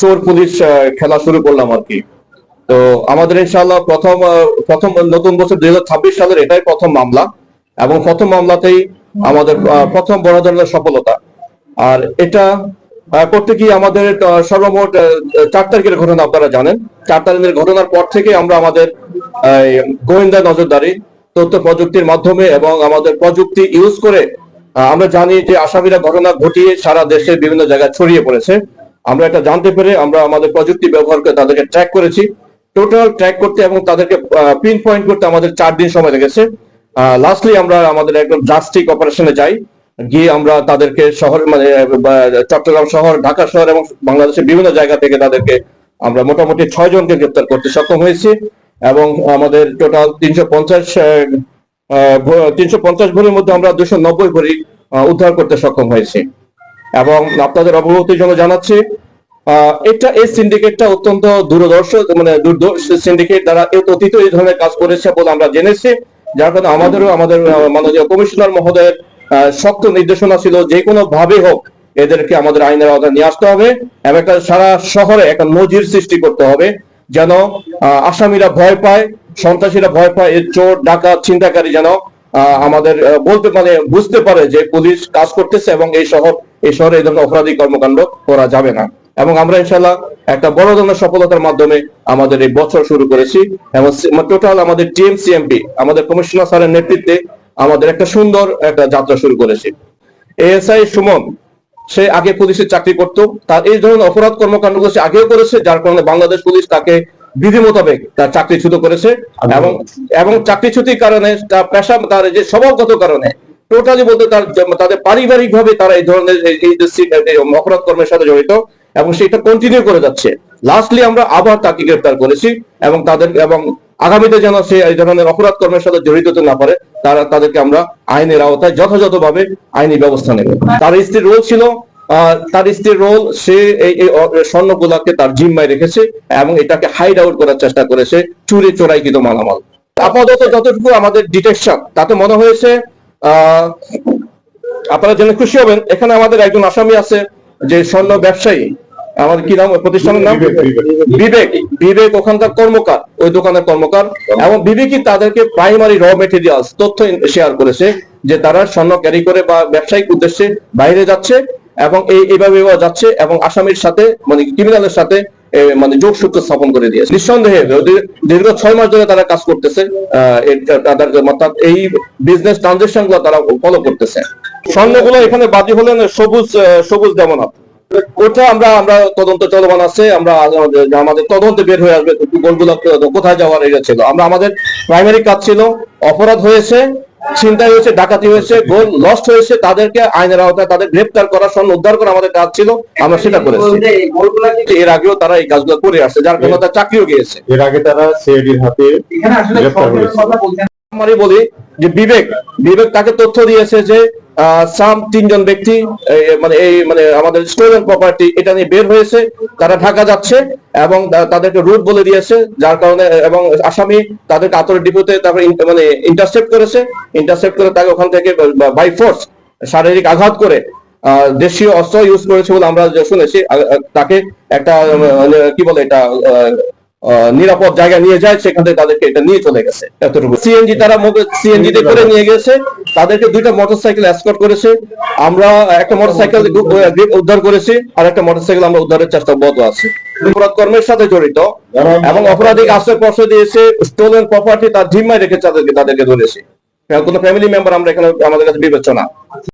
চোর পুলিশ খেলা শুরু করলাম আর কি। তো আমাদের ইনশাআল্লাহ প্রথম প্রথম নতুন বছর দুই হাজার ছাব্বিশ সালের এটাই প্রথম মামলা এবং প্রথম মামলাতেই আমাদের প্রথম বড় ধরনের সফলতা। আর এটা করতে গিয়ে আমাদের সর্বমোট চার তারিখের ঘটনা আপনারা জানেন। চার তারিখের ঘটনার পর থেকে আমরা আমাদের গোয়েন্দা নজরদারি, তথ্য প্রযুক্তির মাধ্যমে এবং আমাদের প্রযুক্তি ইউজ করে আমরা জানি যে আসামিরা ঘটনা ঘটিয়ে সারা দেশে বিভিন্ন জায়গায় ছড়িয়ে পড়েছে। আমরা এটা জানতে পেরে আমরা আমাদের প্রযুক্তি ব্যবহার করে তাদেরকে ট্র্যাক করেছি। টোটাল ট্র্যাক করতে এবং তাদেরকে পিন পয়েন্ট করতে আমাদের চার দিন সময় লেগেছে। লাস্টলি আমরা আমাদের একদম ড্রাস্টিক অপারেশনে যাই। গিয়ে আমরা তাদেরকে শহর মানে চট্টগ্রাম শহর, ঢাকা শহর এবং বাংলাদেশের বিভিন্ন জায়গা থেকে তাদেরকে আমরা মোটামুটি ছয় জনকে গ্রেপ্তার করতে সক্ষম হয়েছি এবং আমাদের টোটাল তিনশো পঞ্চাশ তিনশো পঞ্চাশ ভরির মধ্যে আমরা দুশো নব্বই ভরি উদ্ধার করতে সক্ষম হয়েছি। এবং আপনাদের অবগতির জন্য জানাচ্ছি এটা এই সিন্ডিকেটটা অত্যন্ত দূরদর্শ মানে দুর্দর্শ সিন্ডিকেট দ্বারা অতীত এই ধরনের কাজ করেছে বলে আমরা জেনেছি। যার কারণে আমাদেরও, আমাদের মাননীয় কমিশনার মহোদয়ের শক্ত নির্দেশনা ছিল যে কোনো ভাবে হোক এদেরকে আমাদের আইনের আওতায় নিয়ে আসতে হবে এবং একটা সারা শহরে একটা নজির সৃষ্টি করতে হবে যেন আসামিরা ভয় পায়, সন্ত্রাসীরা ভয় পায়, এর চোর, ডাকাত চিন্তাকারী যেন আমাদের বলতে মানে বুঝতে পারে যে পুলিশ কাজ করতেছে এবং এই শহর এই শহরে এই ধরনের অপরাধী কর্মকাণ্ড করা যাবে না। এবং আমরা ইনশাল্লাহ একটা বড় ধরনের সফলতার মাধ্যমে আমাদের এই বছর শুরু করেছি এবং টোটাল আমাদের টিএম সিএমপি আমাদের কমিশনার স্যারের নেতৃত্বে আমাদের একটা সুন্দর একটা যাত্রা শুরু করেছি। এএসআই সুমন সে আগে পুলিশের চাকরি করত তার এই ধরনের অপরাধ কর্মকাণ্ডগুলো সে আগেও করেছে যার কারণে বাংলাদেশ পুলিশ তাকে বিধি মোতাবেক তার চাকরিচ্যুত করেছে। এবং এবং চাকরিচ্যুতির কারণে তার পেশা তার যে স্বভাবগত কারণে টোটালি বলতে তার তাদের পারিবারিক ভাবে তারা এই ধরনের অপরাধ কর্মের সাথে জড়িত এবং সেটা কন্টিনিউ করে যাচ্ছে। লাস্টলি আমরা আবার তাকে গ্রেফতার করেছি এবং তাদের এবং আগামীতে যেন সে এই ধরনের অপরাধ কর্মের সাথে জড়িত হতে না পারে, তারা তাদেরকে আমরা আইনের আওতায় যথাযথভাবে আইনি ব্যবস্থা নেব। তার স্ত্রীর রোল ছিল তার স্ত্রীর রোল সে এই অ- স্বর্ণগুলাকে তার জিম্মায় রেখেছে এবং এটাকে হাইড আউট করার চেষ্টা করেছে চুরি চোরাইকৃত মালামাল। আপাতত যতটুকু আমাদের ডিটেকশন তাতে মনে হয়েছে আপনারা জেনে খুশি হবেন এখানে আমাদের একজন আসামি আছে যে স্বর্ণ ব্যবসায়ী। আমাদের কি নাম? প্রতিষ্ঠানের নাম? বিবেক বিবেক। ওখানকার কর্মকার ওই দোকানের কর্মকার। এবং বিবেকই তাদেরকে প্রাইমারি র মেটেরিয়ালস তথ্য শেয়ার করেছে যে তারা স্বর্ণ ক্যারি করে বা ব্যবসায়িক উদ্দেশ্যে বাইরে যাচ্ছে। এবং এইভাবে যাচ্ছে এবং আসামির সাথে মানে ক্রিমিনালের সাথে মানে যোগসূত্র স্থাপন করে দিয়েছে। নিঃসন্দেহে দীর্ঘ ছয় মাস ধরে তারা কাজ করতেছে এই বিজনেস ট্রানজেকশনগুলো তারা ফলো করতেছে। স্বর্ণগুলো এখানে বাদী হলেন সবুজ সবুজ দেবনাথ ওটা আমরা আমরা তদন্ত চলমান আছে, আমরা আমাদের তদন্তে বের হয়ে আসবে গোলগুলো কোথায় যাওয়ার এটা ছিল। আমরা, আমাদের প্রাইমারি কাজ ছিল, অপরাধ হয়েছে ছিনতাই হয়েছে ডাকাতি হয়েছে গোল লস্ট হয়েছে তাদেরকে আইনের আওতায় তাদের গ্রেপ্তার করা স্বর্ণ উদ্ধার করা আমাদের কাজ ছিল আমরা সেটা করেছি এর আগেও তারা এই কাজগুলো করে আসছে যার কারণে তার চাকরিও গিয়েছে। এর আগে তারা সিআইডির হাতে গ্রেপ্তার করেছে। হয়েছে। আমি বলি যে বিবেক বিবেক তাকে তথ্য দিয়েছে যে সাম তিনজন ব্যক্তি মানে এই মানে আমাদের প্রপার্টি এটা নিয়ে বের হয়েছে, তারা ঢাকা যাচ্ছে এবং তাদেরকে রুট বলে দিয়েছে, যার কারণে এবং আসামি তাদেরকে ডিপোতে তারপরে মানে ইন্টারসেপ্ট করেছে ইন্টারসেপ্ট করে তাকে ওখান থেকে বাই ফোর্স শারীরিক আঘাত করে দেশীয় অস্ত্র ইউজ করেছে বলে আমরা শুনেছি তাকে একটা মানে কি বলে এটা নিরাপদ জায়গায় নিয়ে যায়, সেখান থেকে তাদেরকে এটা নিয়ে চলে গেছে। এতটুকু। সিএনজি তারা সিএনজি করে নিয়ে গেছে তাদেরকে দুইটা মোটরসাইকেল এসকর্ট করেছে। আমরা একটা মোটরসাইকেল উদ্ধার করেছি, আর একটা মোটরসাইকেল আমরা উদ্ধারের চেষ্টা অব্যাহত আছে। অপরাধ কর্মের সাথে জড়িত। এবং অপরাধী আশ্রয় পর্ষদ দিয়েছে স্টোলেন প্রপার্টি তার জিম্মায় রেখে তাদেরকে তাদেরকে ধরেছে। কোনো ফ্যামিলি মেম্বার আমরা এখানে আমাদের কাছে বিবেচনা।